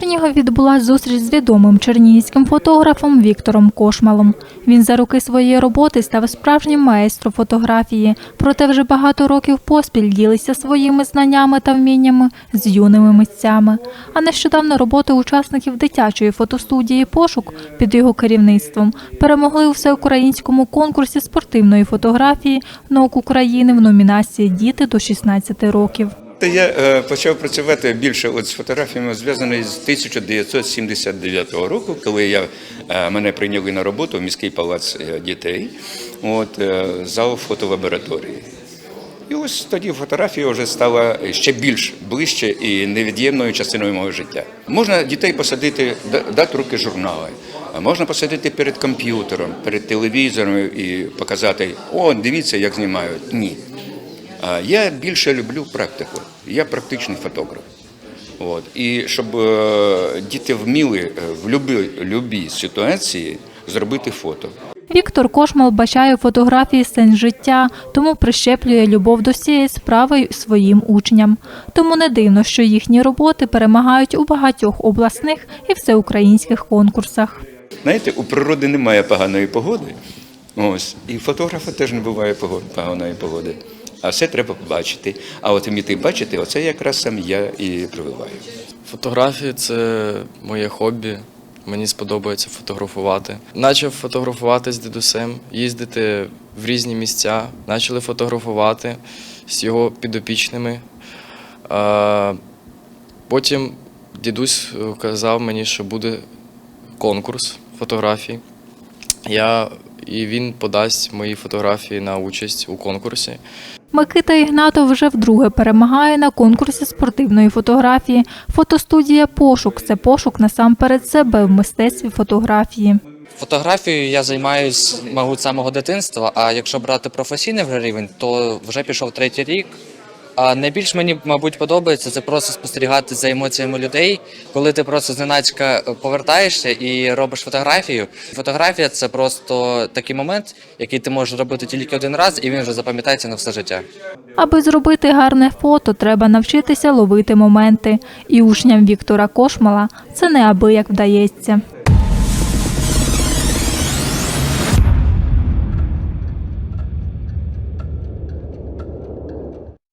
Чернігові відбулася зустріч з відомим чернігівським фотографом Віктором Кошмалом. Він за роки своєї роботи став справжнім майстром фотографії, проте вже багато років поспіль ділиться своїми знаннями та вміннями з юними митцями. А нещодавно роботи учасників дитячої фотостудії Пошук під його керівництвом перемогли у всеукраїнському конкурсі спортивної фотографії наук України в номінації Діти до 16 років. Та Я е, почав працювати більше от з фотографіями, зв'язаний з 1979 року, коли я, е, мене прийняли на роботу в міський палац е, дітей, от, зал фотолабораторії. І ось тоді фотографія вже стала ще більш ближче і невід'ємною частиною мого життя. Можна дітей посадити, да- дати руки журнали, можна посадити перед комп'ютером, перед телевізором і показати: о, дивіться, як знімають. Ні. А Я більше люблю практику. Я практичний фотограф. От. І щоб е, діти вміли е, в любій ситуації зробити фото. Віктор Кошмал бачає у фотографії сенс життя, тому прищеплює любов до цієї справи своїм учням. Тому не дивно, що їхні роботи перемагають у багатьох обласних і всеукраїнських конкурсах. Знаєте, у природи немає поганої погоди. Ось. І фотографа теж не буває поганої погоди. А все треба побачити. А от вміти бачити, оце якраз сам я і прививаю. Фотографії це моє хобі. Мені сподобається фотографувати. Начав фотографувати з дідусем, їздити в різні місця. Почали фотографувати з його підопічними. Потім дідусь казав мені, що буде конкурс фотографій. Я, і він подасть мої фотографії на участь у конкурсі. Микита Ігнатов вже вдруге перемагає на конкурсі спортивної фотографії. Фотостудія Пошук це пошук насамперед себе в мистецтві фотографії. Фотографією я займаюся мабуть, з самого дитинства. А якщо брати професійний вже рівень, то вже пішов третій рік. А найбільш мені, мабуть, подобається це просто спостерігати за емоціями людей, коли ти просто зненацька повертаєшся і робиш фотографію. Фотографія це просто такий момент, який ти можеш робити тільки один раз, і він вже запам'ятається на все життя. Аби зробити гарне фото, треба навчитися ловити моменти. І учням Віктора Кошмала це неабияк вдається.